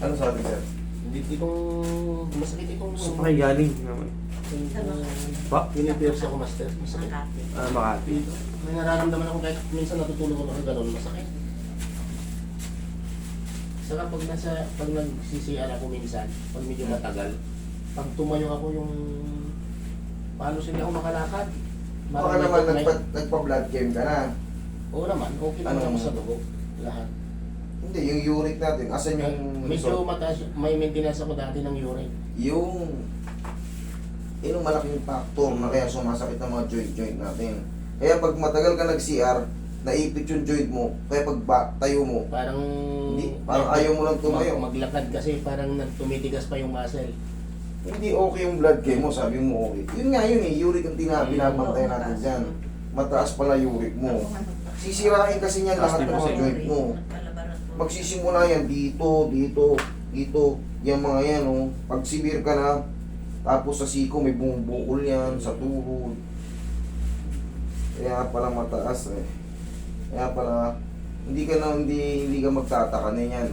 Ano sabi sir? Hindi itong masakit itong Gusto pa kayo galing naman. Ba? Pinipierce ako master. Masakit. Makati. Ah, Makati. May nararamdaman ako kahit minsan natutulog ako ng gano'n, masakit. Saka pag nasa, pag nag-CCR ako minsan, pag medyo matagal, pag tumayo ako yung, paano hindi ako makalakad. Baka naman nagpa, nagpa-blood game ka na. Oo naman, okay naman Ano? ako sa dugo. Lahat. Hindi, yung uric natin. Asan yung Medyo result? mataas, may maintenance ako dati ng urine. Yung yun ang malaking factor na kaya sumasakit ang mga joint-joint natin. Kaya pag matagal ka nag-CR, naipit yung joint mo, kaya pag ba, tayo mo, Parang... Hindi, parang ayaw mo lang tumayo. Mag- maglakad kasi parang nag- tumitigas pa yung muscle. hindi okay yung blood game mo, sabi mo okay. Yun nga yun eh, uric ang tina, binabantay natin dyan. Mataas pala uric mo. Sisirain kasi niyan lahat ng mga joint mo. Magsisimula yan dito, dito, dito, yung mga yan oh. Pag severe ka na, tapos sa siko may bumubukol yan, sa tuhod. Kaya pala mataas eh. Kaya pala, hindi ka na, hindi, hindi ka magtataka na yan.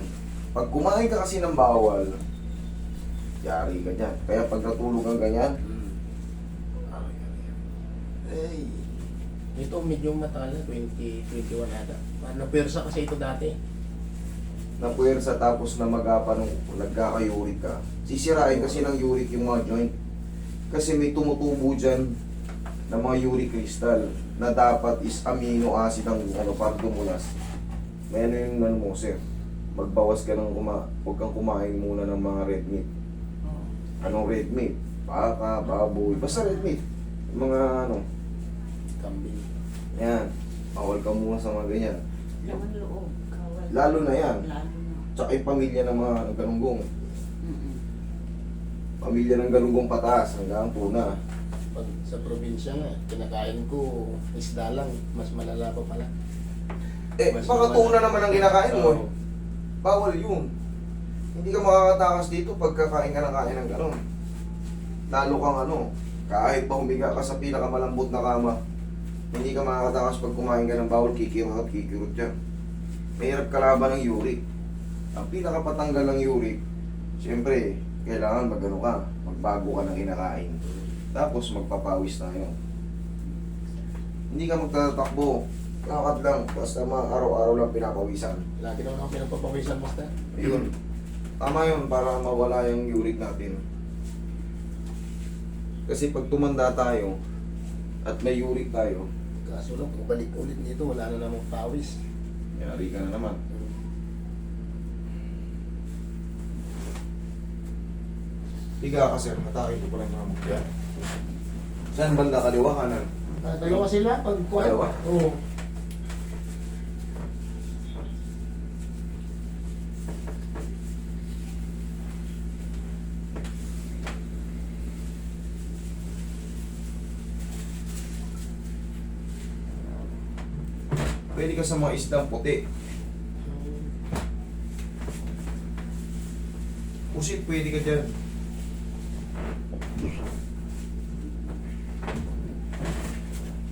Pag kumain ka kasi ng bawal, yari ka dyan. Kaya pag natulog kang ganyan, ay, Ito medyo matagal na, 20, 21 ata. Napersa kasi ito dati. Napuwersa tapos na magapa nung nagkaka-uric ka, sisirain kasi ng uric yung mga joint. Kasi may tumutubo dyan na mga uric crystal na dapat is amino acid ang ano, para dumulas. May ano yung ano mo, sir. Magbawas ka ng kuma huwag kang kumain muna ng mga red meat. Anong red meat? Baka, baboy, basta red meat. Yung mga ano, Kambing. yan. Bawal ka muna sa mga ganyan. Laman loob. Lalo na yan. Lalo na. Tsaka yung pamilya ng mga galunggong. Mm-mm. Pamilya ng galunggong pataas hanggang tuna. Pag sa probinsya nga, kinakain ko isda lang, mas malala pa pala. Eh, Mas baka malala. tuna naman ang kinakain mo. eh. Oo. Bawal yun. Hindi ka makakatakas dito pag kakain ka ng kain ng gano'n. Lalo kang ano, kahit pa humiga ka sa pinakamalambot na kama, hindi ka makakatakas pag kumain ka ng bawal, kikirot at kikirot yan. Mahirap kalaban ng uric. Ang pinakapatanggal ng uric, siyempre, kailangan magano ka, magbago ka ng kinakain. Tapos magpapawis tayo. Hindi ka magtatakbo. Lakad lang, basta mga araw-araw lang pinapawisan. Lagi naman ako pinagpapawisan basta. Ayun. Tama yun para mawala yung uric natin. Kasi pag tumanda tayo at may uric tayo, Kaso lang, kung balik ulit dito, wala na namang pawis. Yari ka na naman. Higa ka sir, hatakin ko pala yung mga mukha. Saan banda kaliwa kanan? Dalawa sila pag kuwan. Dalawa? Oo. Pwede ka sa mga isdang puti. Pusit, pwede ka dyan.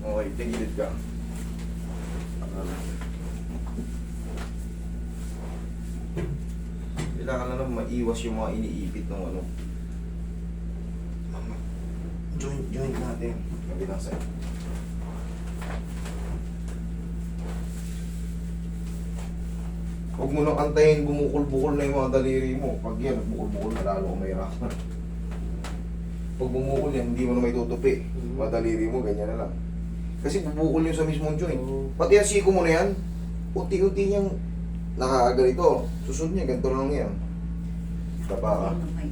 Okay, tigilid ka. Kailangan na lang maiwas yung mga iniipit ng ano. Joint, joint natin. Kabilang sa'yo. Huwag mo nang antayin bumukol-bukol na yung mga daliri mo. Pag yan, bukol-bukol na lalo ka mahirapan. Pag bumukol yan, hindi mo na may tutupi. Mhm. Mga daliri mo, ganyan na lang. Kasi bubukol yun sa mismong joint. Oo. Pati yung siko mo na yan, unti-unti niyang nakakaganito. Susunod niya, ganito lang yan. Tapa ka. Ano may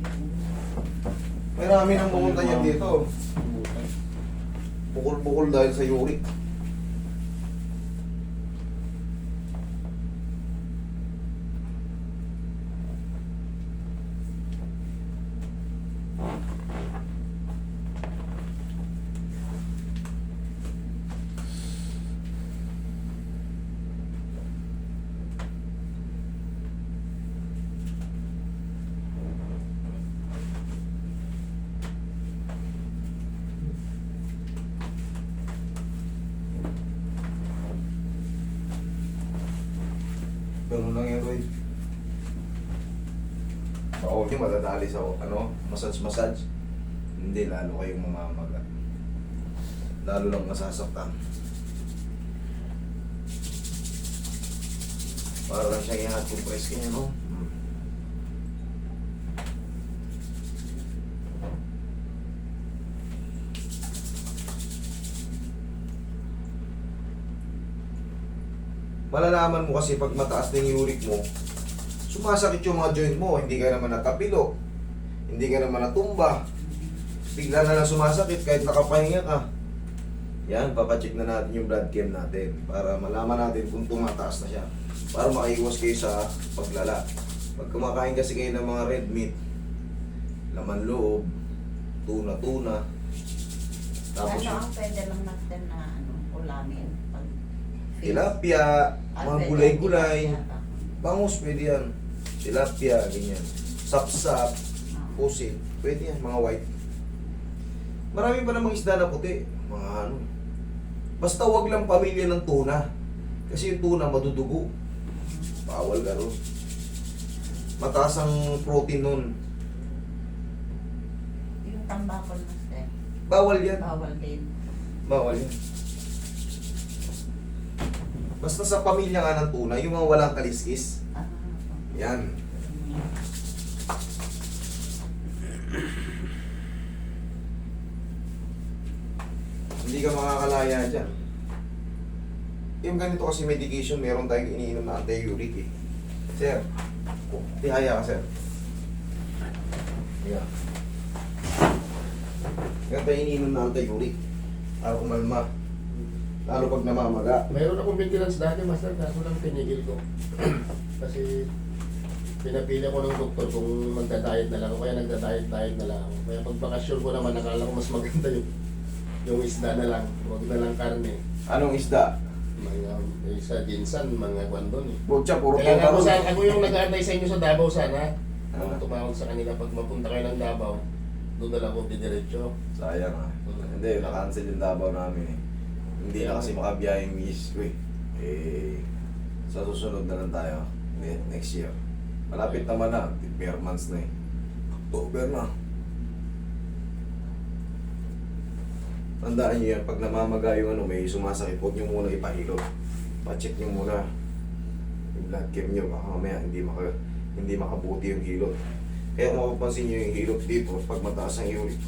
Marami nang pumunta niyan dito. Bukol-bukol dahil sa uric. Ganun lang yan, Roy. Baka huwag niyo madadali sa ano, massage-massage. Hindi, lalo kayong mamamagat. Lalo lang masasaktan. Para lang siyang i-hot compress kanya, no? Hmm. Malalaman mo kasi pag mataas na yung uric mo, sumasakit yung mga joint mo, hindi ka naman natapilo, hindi ka naman natumba, bigla na lang sumasakit kahit nakapahinga ka. Yan, papacheck na natin yung blood chem natin para malaman natin kung tumataas na siya. Para makaiwas kayo sa paglala. Pag kumakain kasi kayo ng mga red meat, laman loob, tuna-tuna, tapos ano ang pwede lang natin na ano, ulamin? Pag tilapia, mga gulay-gulay, bangus pwede yan. Tilapia, ganyan. Sapsap, pusit, pwede yan, mga white. Marami pa namang isda na puti, mga ano. Basta wag lang pamilya ng tuna. Kasi yung tuna madudugo. Bawal ka ron. Mataas ang protein nun. Yung tambakol na Bawal yan. bawal din. Bawal yan. Basta sa pamilya nga ng tuna, yung mga walang kaliskis. Ah, Yan. Hindi ka makakalaya dyan. Yung ganito kasi medication, meron tayong iniinom na anti-uric eh. Sir, tihaya ka sir. Yeah. Ganito yung iniinom na anti-uric. Para kumalma. Lalo pag namamaga. Mayroon akong maintenance dati, master, kaso lang pinigil ko. Kasi pinapili ko ng doktor kung magda-diet na lang ako, kaya nagda-diet-diet na lang ako. Kaya pag bakasyon ko naman, nakala ko mas maganda yung, yung isda na lang, huwag na lang karne. Anong isda? Mga eh, sa ginsan, mga kwan doon eh. Butcha, puro Kaya nga ako, sa, ako yung nag-aantay sa inyo sa Davao sana. Ah. Tumawag sa kanila pag mapunta kayo ng Davao, doon na lang ako didiretso. Sayang ah. Hindi, na-cancel yung Davao namin eh. Hindi na kasi makabiyahe yung miss ko eh. Eh, sa susunod na lang tayo. Next year. Malapit naman na. Bare months na eh. October na. Tandaan nyo yan, pag namamaga yung ano, may sumasakit, huwag nyo muna ipahilot. Pa-check nyo muna yung blood chem nyo, baka mamaya hindi, maka, hindi makabuti yung hilot. Kaya kung mapapansin nyo yung hilot dito, pag mataas ang uric,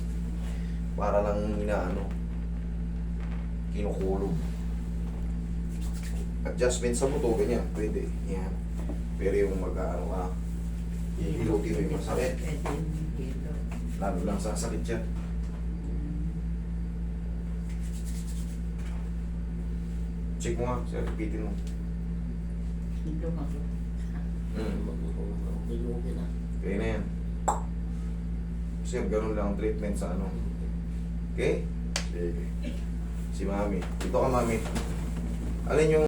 para lang inaano, kinukulog. Adjustment sa buto, ganyan, pwede. Yan. Pero yung mag-ano ka, ihilutin mo yung masakit. Lalo lang sasakit yan. Check mo nga, sir, repeatin mo. Kilo mag Hmm. Okay na. Kaya na yan. Sir, ganun lang ang treatment sa ano. Okay? Sige. Si Mami. Dito ka, Mami. Alin yung